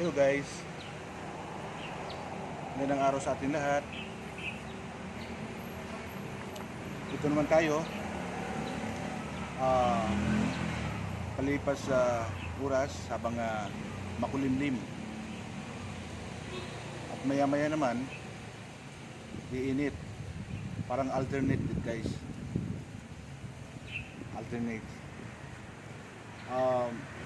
Hello guys. Magandang araw sa ating lahat. Ito naman tayo. Ah, palipas sa oras habang ah, makulimlim. At maya maya naman, iinit. Parang alternate guys. Alternate. Um,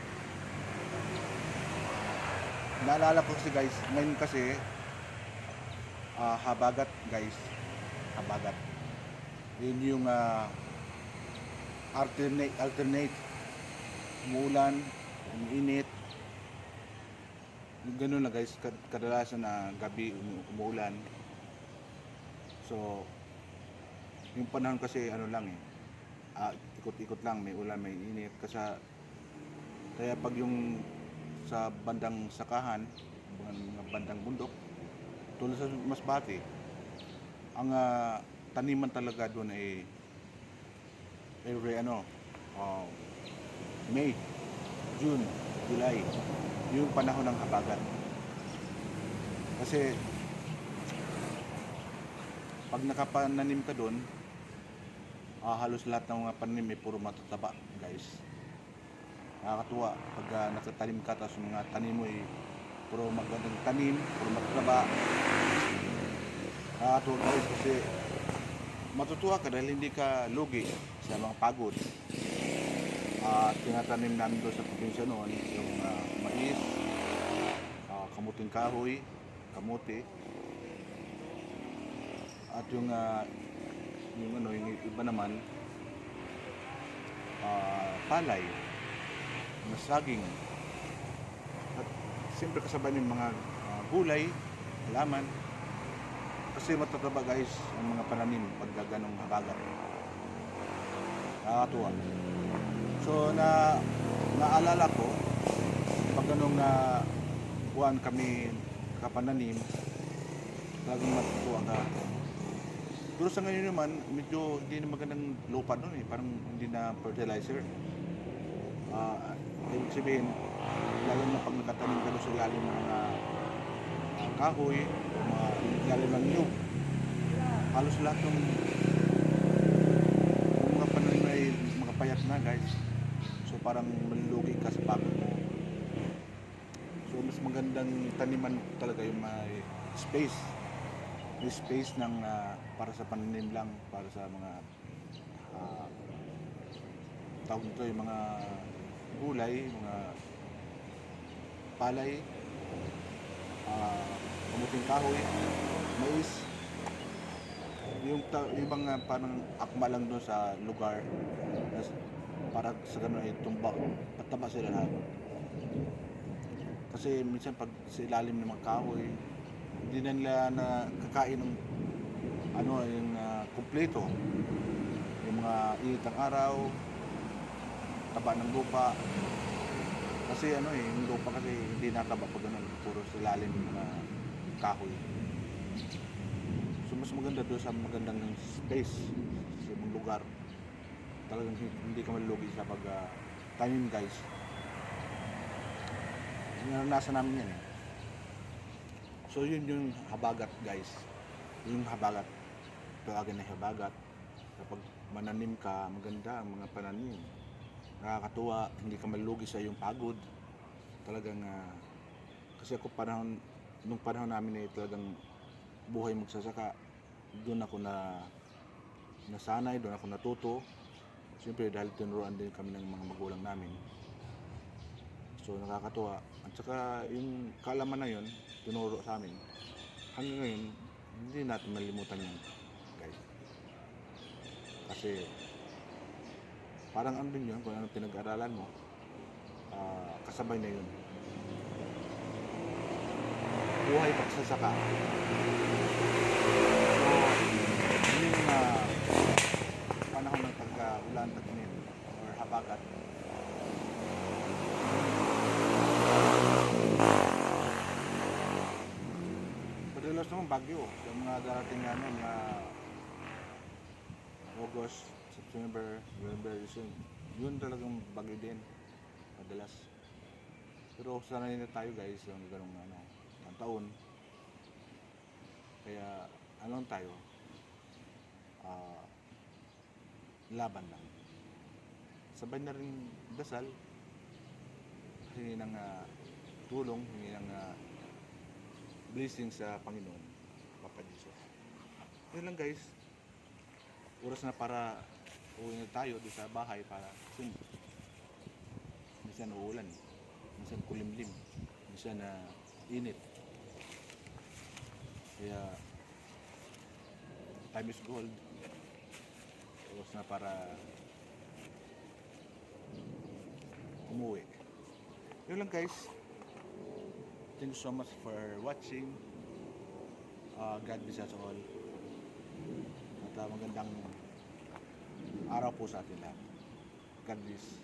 naalala ko kasi guys, ngayon kasi ah, habagat guys, habagat. Yun yung ah, alternate, alternate. Umuulan, uminit. Ganun na guys, kad- kadalasan na gabi umu- umuulan. So, yung panahon kasi ano lang eh, ah, ikot-ikot lang, may ulan, may init. Kasi kaya pag yung sa bandang sakahan, mga bandang bundok, tulad sa Masbate, ang ah, taniman talaga doon ay every ano, ah, May, June, July, yung panahon ng habagat. Kasi pag nakapananim ka doon, ah, halos lahat ng mga panim ay puro matataba, guys nakakatuwa pag uh, nakatanim ka tapos mga tanim mo ay puro magandang tanim, puro mataba. Nakakatuwa guys kasi matutuwa ka dahil hindi ka lugi sa mga pagod. At tinatanim namin doon sa probinsya noon yung ah, mais, ah, kamuting kahoy, kamote, at yung ah, yung ano yung iba naman ah, palay na saging. At siyempre kasabay ng mga ah, gulay, halaman. Kasi matataba guys ang mga pananim pag ganong habagat. Nakakatuwa. So na naalala ko pag ganong na buwan kami kapananim talagang matutuwa ka. Pero sa ngayon naman, medyo hindi na magandang lupa doon eh. Parang hindi na fertilizer. Ah, ibig sabihin, lalo na pag nakatanim ka sa ilalim ng ah, kahoy, mga ilalim ng nyug, halos lahat ng mga pananim ay mga payat na guys. So parang malulugi ka sa pagod mo. So mas magandang taniman talaga yung may space. May space ng ah, para sa pananim lang, para sa mga ah, tawag nito yung mga gulay, mga palay, ah, kamuting kahoy, mais, yung, ta- yung mga parang akma lang doon sa lugar para sa ganun ay tumba, pataba sila lahat. Kasi minsan pag sa ilalim ng mga kahoy, hindi na nila na kakain ng ano yung ah, kumpleto. Yung mga init ng araw, taba ng lupa. Kasi ano eh, yung lupa kasi hindi nataba pag ganun, puro sa ilalim ng mga kahoy. So mas maganda doon sa magandang space sa ibang lugar. Talagang hin- hindi ka malugi sa pag ah, tanim guys. Naranasan namin yan eh. So yun yung habagat guys. Yung habagat. Tawagin na habagat. Kapag mananim ka, maganda ang mga pananim nakakatuwa, hindi ka malugi sa iyong pagod. Talagang, ah, kasi ako panahon, nung panahon namin ay talagang buhay magsasaka, doon ako na nasanay, doon ako natuto. Siyempre dahil tinuruan din kami ng mga magulang namin. So nakakatuwa. At saka yung kaalaman na yun, tinuro sa amin. Hanggang ngayon, hindi natin malimutan yun, guys. Kasi parang ano din yun, kung ano pinag-aralan mo, ah, kasabay na yun. Buhay pagsasaka. So, yung uh, panahon ng tag-ulan, tag-init, or habagat, Madalas naman bagyo. Yung mga darating na ano, mga August, September, November, December. Yun talagang bagyo din. Madalas. Pero sanay na tayo guys, yung ganong ano, ng taon. Kaya ano lang tayo, ah, laban lang. Sabay na rin dasal, hingi ng ah, tulong, hingi ng ah, blessing sa Panginoon, Papa Jesus. Yun lang guys, oras na para uwi tayo doon sa bahay para kasi minsan uulan, minsan kulimlim, minsan na init. Kaya time is gold. Oras na para umuwi. Yun lang guys. Thank you so much for watching. Uh, God bless us all. At uh, magandang araw po sa atin lahat. God bless.